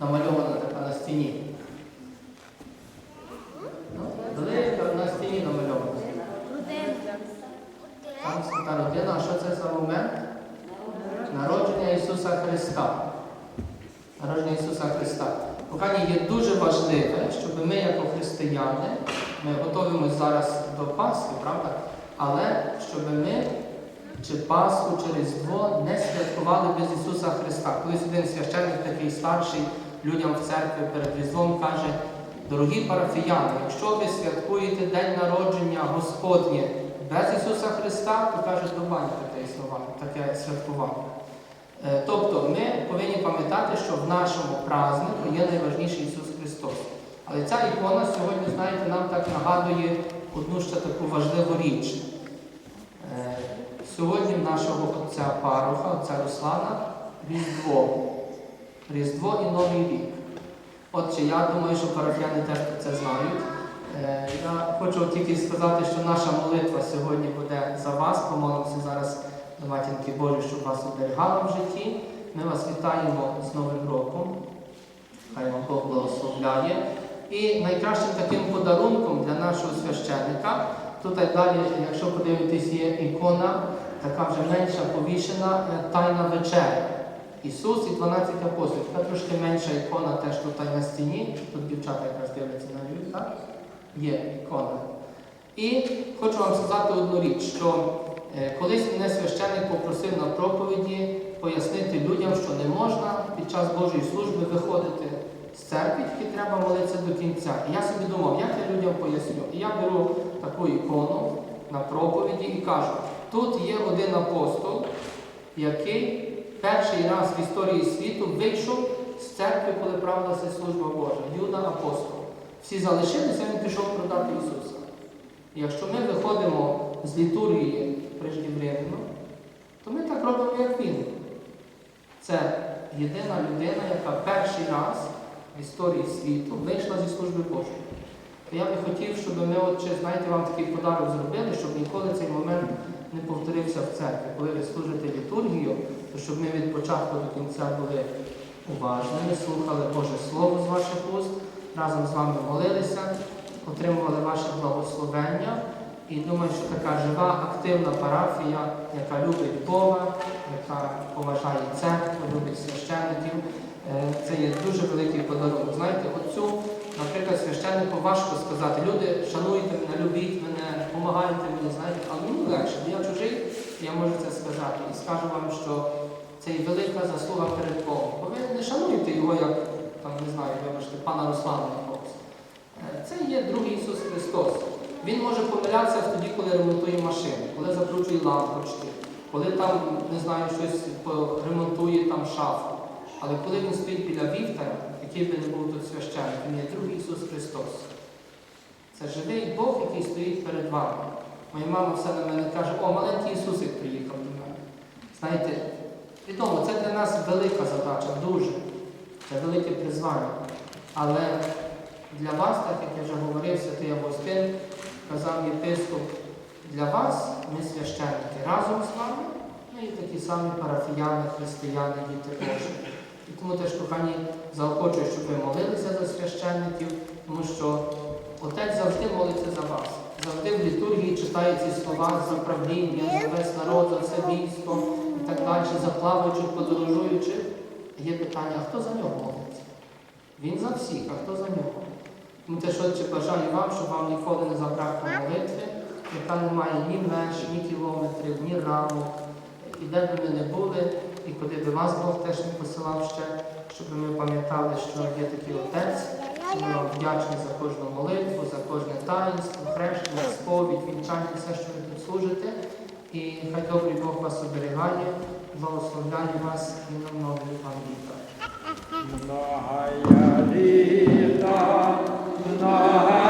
намальована така на стіні? Ну, Велика на стіні намальована. Там свята родина, а що це за момент? Народження Ісуса Христа. Народження Ісуса Христа. Кохані, є дуже важливе, щоб ми, як християни, ми готуємося зараз до Пасхи, правда? Але щоб ми чи Пасху, чи Різдво не святкували без Ісуса Христа. Колись один священник такий старший людям в церкві перед Різдвом каже, дорогі парафіяни, якщо ви святкуєте День народження Господнє без Ісуса Христа, то каже, до бані таке існування, таке святкування. Е, Тобто ми повинні пам'ятати, що в нашому празднику є найважніший Ісус Христос. Але ця ікона сьогодні, знаєте, нам так нагадує одну ще таку важливу річ. Е, Сьогодні нашого отця Пароха, отця Руслана, Різдво. Різдво і Новий рік. Отже, я думаю, що парафіяни теж про це знають. Е, Я хочу тільки сказати, що наша молитва сьогодні буде за вас. Помолимося зараз до Матінки Божої, щоб вас оберігала в житті. Ми вас вітаємо з Новим роком. Хай вам Бог благословляє. І найкращим таким подарунком для нашого священника, тут далі, якщо подивитись, є ікона, така вже менша повішена е, Тайна вечеря. Ісус і 12 апостолів. Така трошки менша ікона теж тут на стіні. Тут дівчата якраз дивляться на львів, так? Є ікона. І хочу вам сказати одну річ, що е, колись мене священник попросив на проповіді пояснити людям, що не можна під час Божої служби виходити з церкви, тільки треба молитися до кінця. І я собі думав, як я людям поясню. І я беру таку ікону на проповіді і кажу, тут є один апостол, який перший раз в історії світу вийшов з церкви, коли правилася служба Божа. Юда апостол. Всі залишилися, він пішов продати Ісуса. Якщо ми виходимо з літургії преждівременно, то ми так робимо, як він. Це єдина людина, яка перший раз в історії світу вийшла зі служби Божої. То я би хотів, щоб ми, от, чи, знаєте, вам такий подарок зробили, щоб ніколи цей момент не повторився в церкві. Коли ви служите літургію, то щоб ми від початку до кінця були уважними, слухали Боже Слово з ваших уст, разом з вами молилися, отримували ваше благословення. І думаю, що така жива, активна парафія, яка любить Бога, яка поважає церкву, любить священників, е, це є дуже великий подарунок. Знаєте, оцю, наприклад, священнику важко сказати, люди, шануйте мене, любіть мене, допомагайте мені, знаєте, а мені легше, я чужий, я можу це сказати. І скажу вам, що це є велика заслуга перед Богом. Бо ви не шануєте його, як там, не знаю, вибачте, пана Руслана якогось. Е, Це є другий Ісус Христос. Він може помилятися тоді, коли ремонтує машину, коли закручує лампочки, коли там, не знаю, щось ремонтує там шафу. Але коли він стоїть біля вівтаря, який би не був тут священник, він є другий Ісус Христос. Це живий Бог, який стоїть перед вами. Моя мама все на мене каже, о, маленький Ісусик приїхав до мене. Знаєте, відомо, це для нас велика задача, дуже. Це велике призвання. Але для вас, так як я вже говорив, святий Августин, казав єпископ, для вас ми священники разом з вами, ми є такі самі парафіяни, християни, діти Божі. І тому теж, кохані, заохочую, щоб ви молилися за священників, тому що Отець завжди молиться за вас. Завжди в літургії читає ці слова за правління, за весь народ, за все військо і так далі, за плаваючих, подорожуючих. Є питання, а хто за нього молиться? Він за всіх, а хто за нього? Тому теж отче бажаю вам, щоб вам ніколи не забракло молитви, яка не має ні меж, ні кілометрів, ні рамок. І де б ми не були, і куди би вас Бог теж не посилав ще, щоб ми пам'ятали, що є такий отець. Вам вдячні за кожну молитву, за кожне таїнство, хрещення, сповідь, вінчання, все, що ви тут служите. І хай добрий Бог вас оберігає, благословляє вас і на нові вам літа. Многая літа, многая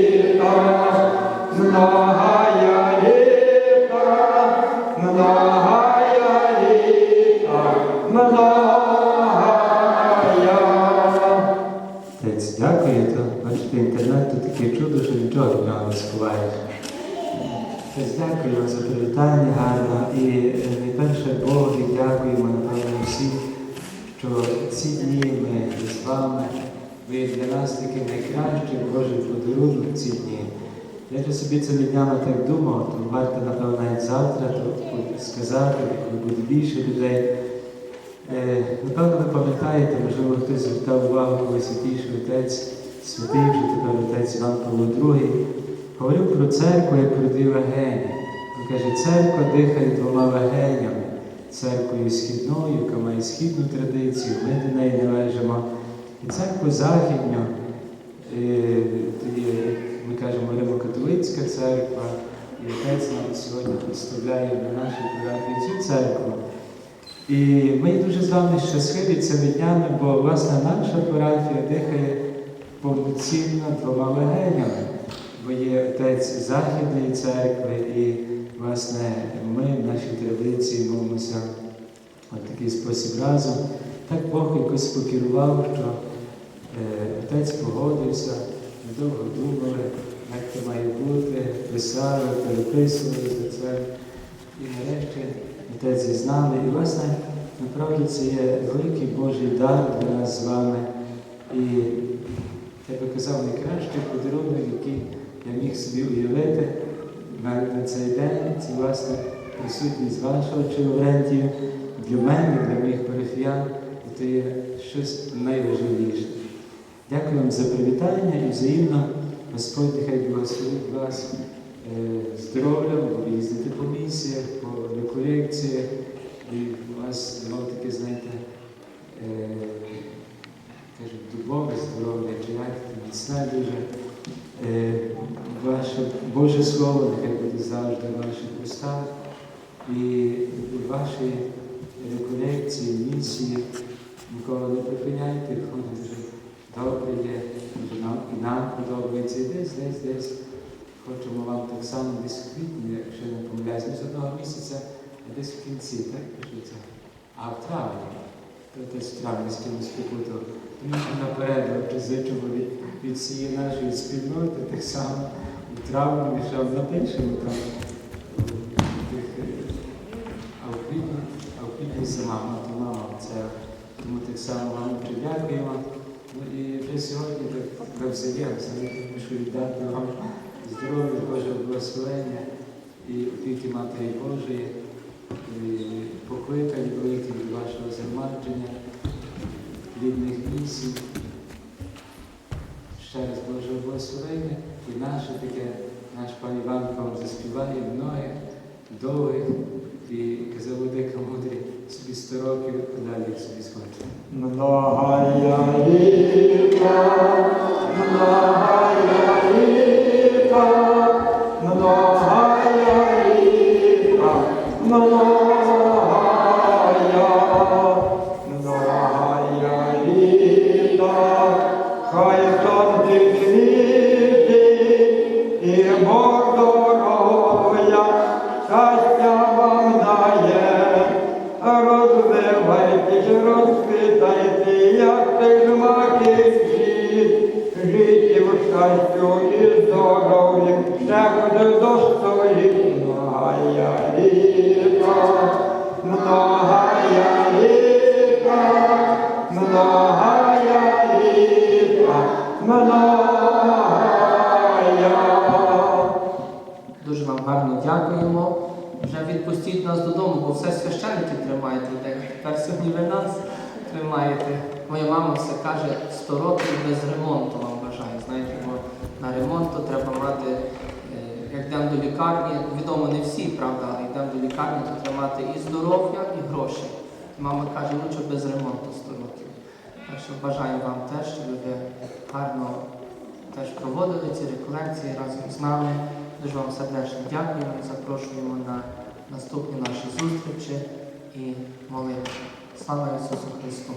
Отець, дякую, то бачите, інтернет то таке чудо, що нічого сховаєш. Отець, дякую за привітання гарно. І е, найперше Богові дякуємо, напевно, всі, що ці дні ми з вами. Ви для нас такий найкращий Божий подарунок ці дні. Я вже собі цими днями так думав, то варто, напевно, навіть завтра то сказати, коли буде більше людей. Е, Напевно, ви пам'ятаєте, можливо, хтось звертав увагу, коли святійший отець, святий вже тепер отець Іван Павло II, говорив про церкву як про дві легені. Він каже, церква дихає двома легенями. Церквою східною, яка має східну традицію, ми до неї належимо. І церкву західню, е, тоді, як ми кажемо, Римо-католицька церква, і отець нам сьогодні представляє на нашій парафії цю церкву. І ми дуже з вами щасливі цими днями, бо власне наша парафія дихає повноцінно двома легенями, бо є отець Західної церкви, і власне ми в нашій традиції молимося в такий спосіб разом. Так Бог якось покерував, що е, отець погодився, ми довго думали, як це має бути, писали, переписували за це. І нарешті Отець із нами. І, власне, направді це є великий Божий дар для нас з вами. І я би казав, найкращий подарунок, який я міг собі уявити на, цей день, це власне присутність вашого Лаврентію для мене, для моїх парафіян, це є щось найважливіше. Дякую вам за привітання і взаємно. Господь нехай благословить вас е, здоров'ям, їздити по місіях, по реколекціях, і у вас знову таке, знаєте, е, кажуть, дубове здоров'я, чи як це, дуже. Е, Ваше Боже Слово нехай буде завжди в ваших устах. І ваші реколекції, місії. Ніколи не припиняйте, воно дуже добре є, дуже нам, і нам подобається, і десь. Хочемо вам так само десь в квітні, якщо не помиляюсь, не з одного місяця, а десь в кінці, так пишеться. А в травні, то десь в травні з кимось. Тому наперед зичимо від, від всієї нашої спільноти, так само в травні ми ще напишемо там. е, А в квітні, а в квітні сама, мама це. Тому так само вам дякуємо. Ну і вже сьогодні так навзаєм, знаєте, що віддати вам здоров'я, Божого благословення і опіки Матері Божої, і покликань великих від вашого замадження, плідних місій. Ще раз Божого благословення і наше таке, наш пан Іван вам заспіває многих, довгих і казав мудрий, собі 100 років далі як собі Много я літа, многая тримаєте. Моя мама все каже, 100 років без ремонту вам бажаю. Знаєте, бо на ремонт треба мати, е, як йдемо до лікарні, відомо не всі, правда, але йдемо до лікарні, то треба мати і здоров'я, і гроші. Мама каже, лучше без ремонту 100 років. Так що бажаю вам теж, щоб ви гарно теж проводили ці реколекції разом з нами. Дуже вам сердечно дякуємо і запрошуємо на наступні наші зустрічі і молитви. 살아있어서 그리스도